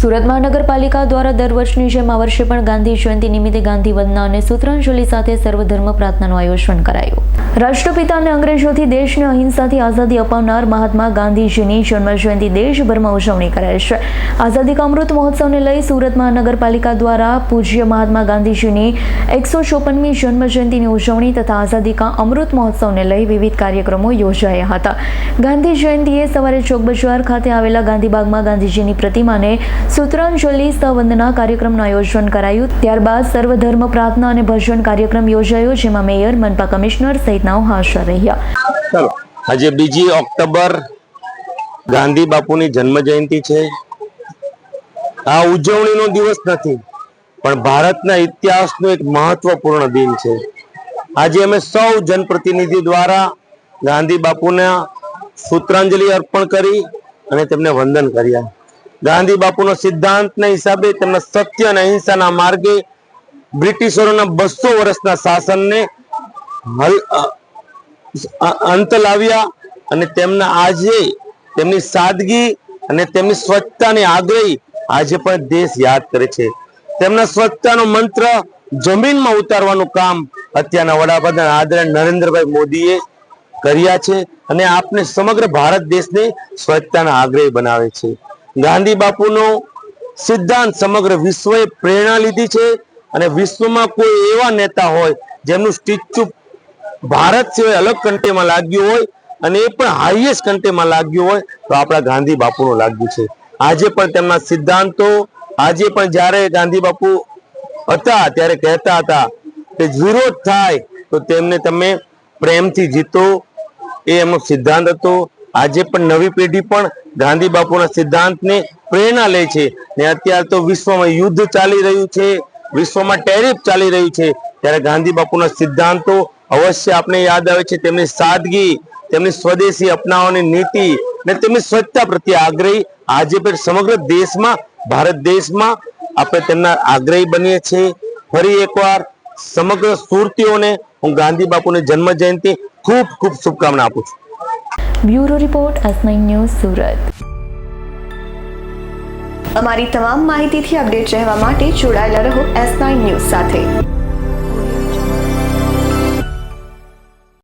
સુરત મહાનગરપાલિકા દ્વારા દર વર્ષની જેમ આ વર્ષે પણ ગાંધી જયંતિ નિમિત્તે ગાંધી વંદના અને સૂત્રાંજલિ સાથે સર્વધર્મ પ્રાર્થનાનું આયોજન કરાયું. રાષ્ટ્રપિતા અને અંગ્રેજોથી દેશને અહિંસાથી આઝાદી અપાવનાર મહાત્મા ગાંધીજીની જન્મજયંતિ દેશભરમાં ઉજવણી કરાય છે. આઝાદી કા અમૃત મહોત્સવને લઈ સુરત મહાનગરપાલિકા દ્વારા પૂજ્ય મહાત્મા ગાંધીજીની એકસો ચોપનમી જન્મજયંતિની ઉજવણી તથા આઝાદી કા અમૃત મહોત્સવને લઈ વિવિધ કાર્યક્રમો યોજાયા હતા. ગાંધી જયંતિએ સવારે ચોક બજાર ખાતે આવેલા ગાંધીબાગમાં ગાંધીજીની પ્રતિમાને સૂત્રાંજલિ સવંદના કાર્યક્રમનું આયોજન કરાયું. ત્યારબાદ સર્વધર્મ પ્રાર્થના અને ભજન કાર્યક્રમ યોજાયો, જેમાં મેયર, મનપા કમિશનર સહિતનાઓ હર્ષ રહ્યા ચલો. આજે બીજી ઓક્ટોબર ગાંધી બાપુની જન્મ જયંતિ છે. આ ઉજવણીનો દિવસ નથી, પણ ભારતના ઇતિહાસનો એક મહત્વપૂર્ણ દિન છે. આજે અમે સૌ જનપ્રતિનિધિ દ્વારા ગાંધી બાપુના સૂત્રાંજલિ અર્પણ કરી અને તેમને વંદન કર્યા. ગાંધી બાપુનો સિદ્ધાંતના હિસાબે તેમના સત્ય અને અહિંસાના માર્ગે બ્રિટિશરોના બસો વર્ષના શાસનને અંત લાવ્યા અને તેમના આજે તેમની સાદગી અને તેમની સ્વચ્છતાની આગ્રહી આજે પણ દેશ યાદ કરે છે. તેમના સ્વચ્છતાનો મંત્ર જમીનમાં ઉતારવાનું કામ અત્યારના વડાપ્રધાન આદરણીય નરેન્દ્રભાઈ મોદીએ કર્યા છે અને આપને સમગ્ર ભારત દેશને સ્વચ્છતાના આગ્રહી બનાવે છે. ગાંધી બાપુનો સિદ્ધાંત સમગ્ર વિશ્વએ પ્રેરણા લીધી છે અને વિશ્વમાં કોઈ એવા નેતા હોય જેમનું સ્ટેચ્યુ ભારત સિવાય અલગ કન્ટ્રીમાં લાગ્યું હોય અને એ પણ હાઈએસ્ટ કન્ટ્રીમાં લાગ્યું હોય તો આપણા ગાંધી બાપુનું લાગ્યું છે. આજે પણ તેમના સિદ્ધાંતો, આજે પણ જ્યારે ગાંધી બાપુ હતા, ત્યારે કહેતા હતા કે વિરોધ થાય તો તેમને તમે પ્રેમથી જીતો. એ એમનો સિદ્ધાંત હતો. આજે પણ નવી પેઢી પણ ગાંધી બાપુના સિદ્ધાંતને પ્રેરણા લે છે ને અત્યારે તો વિશ્વમાં યુદ્ધ ચાલી રહ્યું છે, વિશ્વમાં ટેરિફ ચાલી રહ્યું છે. ત્યારે ગાંધી બાપુના સિદ્ધાંતો અવશ્ય આપણે યાદ આવે છે તેમની સાદગી તેમની સ્વદેશી અપનાવવાની નીતિ ને તેમની સ્વચ્છતા પ્રત્યે આગ્રહી આજે પણ સમગ્ર દેશમાં ભારત દેશમાં આપણે તેમના આગ્રહી બનીએ છીએ. ફરી એકવાર સમગ્ર સુરતીઓને હું ગાંધી બાપુની જન્મ જયંતિ ખૂબ ખૂબ શુભકામના આપું છું. Bureau report S news Surat. અમારી તમામ માહિતીથી અપડેટ રહેવા માટે જોડાયેલા રહો એસ ન્યૂઝ સાથે.